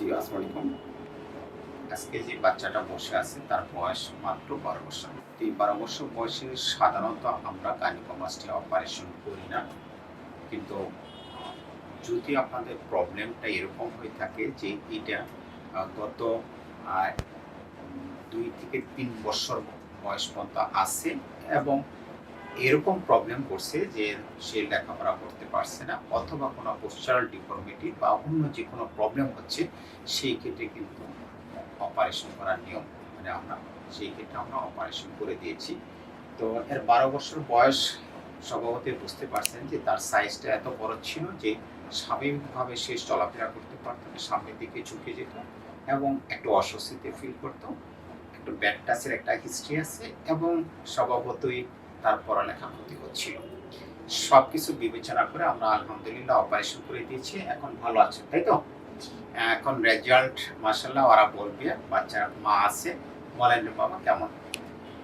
জি আসসালামু আজকে যে বাচ্চাটা বসে আছে, তার বয়স মাত্র বারো বছর। এই বারো বছর বয়সে সাধারণত আমরা গাইনোকোমাস্টি অপারেশন করি না। কিন্তু, যদি আপনাদের প্রবলেমটা এরকম হয়ে থাকে যে এটা গত দুই থেকে তিন বছর বয়স পর্যন্ত আছে এবং এরকম প্রবলেম করছে যে সে লেখাপড়া করতে পারছে না অথবা কোনো পোস্টারাল ডিফর্মিটি বা অন্য যে কোনো প্রবলেম হচ্ছে, সেই ক্ষেত্রে কিন্তু অপারেশন করার নিয়ম মানে আমরা, সেই ক্ষেত্রে আমরা অপারেশন করে দিয়েছি। তো এর বারো বছর বয়স স্বভাবতই বুঝতে পারছেন যে তার সাইজটা এত বড় ছিল যে স্বাভাবিকভাবে সে চলাফেরা করতে পারতো না, সামনের দিকে ঝুঁকে যেত এবং একটু অস্বস্তিতে ফিল করতো। একটু ব্যাড টাচের একটা হিস্ট্রি আছে এবং স্বভাবতই তার পড়ালেখা ক্ষতি হচ্ছিল। সব কিছু বিবেচনা করে আমরা আলহামদুলিল্লাহ অপারেশন করে দিয়েছি এখন ভালো আছে তাই তো? এখন রেজাল্ট মাসাল্লাহ ওরা বলবে বাচ্চার মা আছে বলেন বাবা কেমন?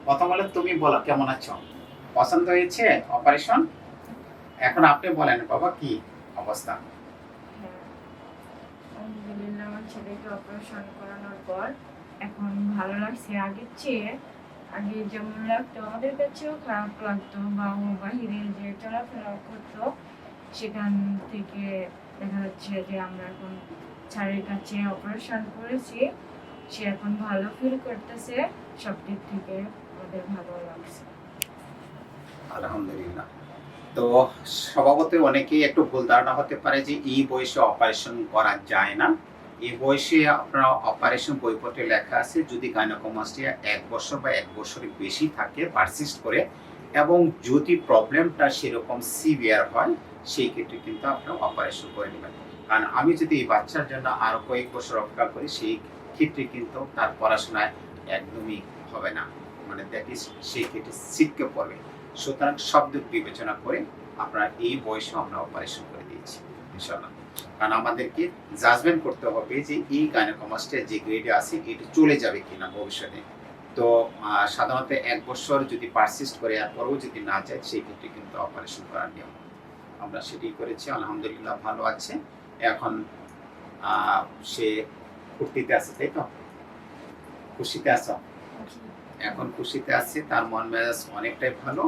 কথা বলে তুমি বলো কেমন আছো? পছন্দ হয়েছে অপারেশন এখন আপনি বলেন বাবা কি অবস্থা? হ্যাঁ আলহামদুলিল্লাহ আমার ছেলেকে অপারেশন করানোর পর এখন ভালো লাগছে আগের চেয়ে। আগে যেমন লাগতো, আমাদের কাছেও খারাপ লাগতো বা ও বাহিরে যে চলাফেরা করতো, সেখান থেকে দেখা যাচ্ছে যে আমরা এখন স্যারের কাছে অপারেশন করেছি, সে এখন ভালো ফিল করতেছে, সব দিক থেকে আমাদের ভালো লাগছে। আলহামদুলিল্লাহ। তো স্বভাবতই অনেকেই একটু ভুল ধারণা হতে পারে যে এই বয়সে অপারেশন করা যায় না। এই বয়সে আপনার অপারেশন বইপত্রে লেখা আছে, যদি গাইনোকোমাস্টিয়া এক বছর বা এক বছরের বেশি থাকে পারসিস্ট করে, এবং যদি প্রবলেমটা সেরকম সিভিয়ার হয়, সেই ক্ষেত্রে কিন্তু আপনার অপারেশন করে নেবেন। কারণ আমি যদি এই বাচ্চার জন্য আরও কয়েক বছর অপেক্ষা করি, সেই ক্ষেত্রে কিন্তু তার পড়াশোনায় একদমই হবে না। মানে দ্যাট ইজ সেই ক্ষেত্রে ছিটকে পড়বে। সুতরাং সব দিক বিবেচনা করে আপনার এই বয়সে আমরা অপারেশন করে দিয়েছি। ইনশাল্লাহ কারণ আমাদেরকে জাজমেন্ট করতে হবে যে এই গাইনোকমাস্টের যে গ্রেডে আছে এটা চলে যাবে কিনা ভবিষ্যতে। তো সাধারণত এক বছর যদি পারসিস্ট করে এরপরেও যদি না যায় সেই ক্ষেত্রে কিন্তু অপারেশন করার নিয়ম আমরা সেটাই করেছি। আলহামদুলিল্লাহ ভালো আছে। এখন সে ফুর্তিতে আছে তাই তো? খুশিতে আছো? এখন খুশিতে আছে তার মন মেজাজ অনেকটাই ভালো।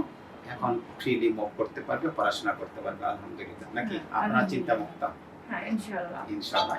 এখন ফ্রিলি মুভ করতে পারবে পড়াশোনা করতে পারবে আলহামদুলিল্লাহ। নাকি হ্যাঁ, আপনার চিন্তা মুক্ত হ্যাঁ ইনশাল্লাহ ইনশাআল্লাহ।